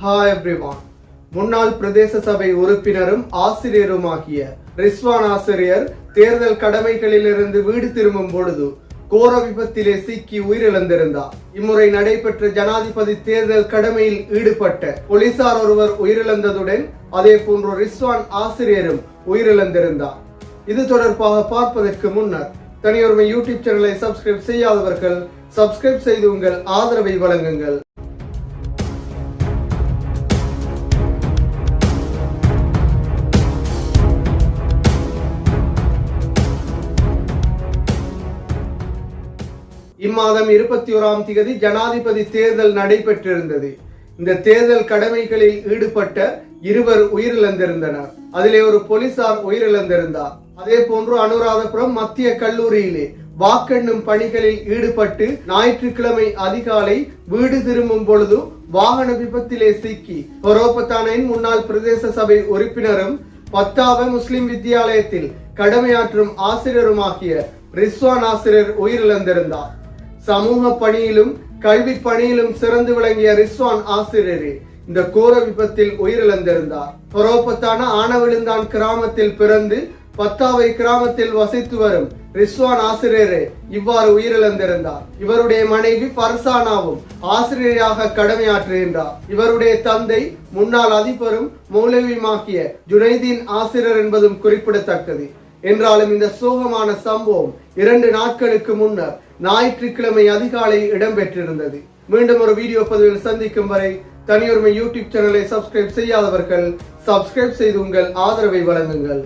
Hi everyone முன்னாள் பிரதேச சபை உறுப்பினரும் ஆசிரியருமாகிய ரிஸ்வான் ஆசிரியர் தேர்தல் கடமைகளிலிருந்து வீடு திரும்பும் பொழுது கோர விபத்திலே சிக்கி உயிரிழந்திருந்தார். இம்முறை நடைபெற்ற ஜனாதிபதி தேர்தல் கடமையில் ஈடுபட்ட போலீசார் ஒருவர் உயிரிழந்ததுடன் அதே போன்று ரிஸ்வான் ஆசிரியரும் உயிரிழந்திருந்தார். இது தொடர்பாக பார்ப்பதற்கு முன்னர் தனியொருமை யூடியூப் சேனலை சப்ஸ்கிரைப் செய்யாதவர்கள் சப்ஸ்கிரைப் செய்து உங்கள் ஆதரவை வழங்குங்கள். இம்மாதம் இருபத்தி ஓராம் தேதி ஜனாதிபதி தேர்தல் நடைபெற்றிருந்தது. இந்த தேர்தல் கடமைகளில் ஈடுபட்ட இருவர் உயிரிழந்திருந்தனர். அதிலே ஒரு போலீசார் உயிரிழந்திருந்தார். அதே போன்று அனுராதபுரம் மத்திய கல்லூரியிலே வாக்கெண்ணும் பணிகளில் ஈடுபட்டு ஞாயிற்றுக்கிழமை அதிகாலை வீடு திரும்பும் பொழுது வாகன விபத்திலே சிக்கி பொரோபத்தானையின் முன்னாள் பிரதேச சபை உறுப்பினரும் பத்தாவ முஸ்லிம் வித்தியாலயத்தில் கடமையாற்றும் ஆசிரியருமாகிய ரிஸ்வான் ஆசிரியர் உயிரிழந்திருந்தார். சமூக பணியிலும் கல்வி பணியிலும் சிறந்து விளங்கிய ரிஸ்வான் ஆசிரியரே இந்த கோர விபத்தில் உயிரிழந்திருந்தார். பரோபத்தான ஆனவிழுந்தான் கிராமத்தில் பிறந்து பத்தாவை கிராமத்தில் வசித்து வரும் ரிஸ்வான் ஆசிரியரே இவ்வாறு உயிரிழந்திருந்தார். இவருடைய மனைவி பர்சானாவும் ஆசிரியராக கடமையாற்றுகின்றார். இவருடைய தந்தை முன்னாள் அதிபரும் மௌலவியுமாக்கிய ஜுனைதீன் ஆசிரியர் என்பதும் குறிப்பிடத்தக்கது. என்றாலும் இந்த சோகமான சம்பவம் இரண்டு நாட்களுக்கு முன்னர் ஞாயிற்றுக்கிழமை அதிகாலை இடம்பெற்றிருந்தது. மீண்டும் ஒரு வீடியோ பதிவில் சந்திக்கும் வரை தனியுரிமை யூடியூப் சேனலை சப்ஸ்கிரைப் செய்யாதவர்கள் சப்ஸ்கிரைப் செய்து உங்கள் ஆதரவை வழங்குங்கள்.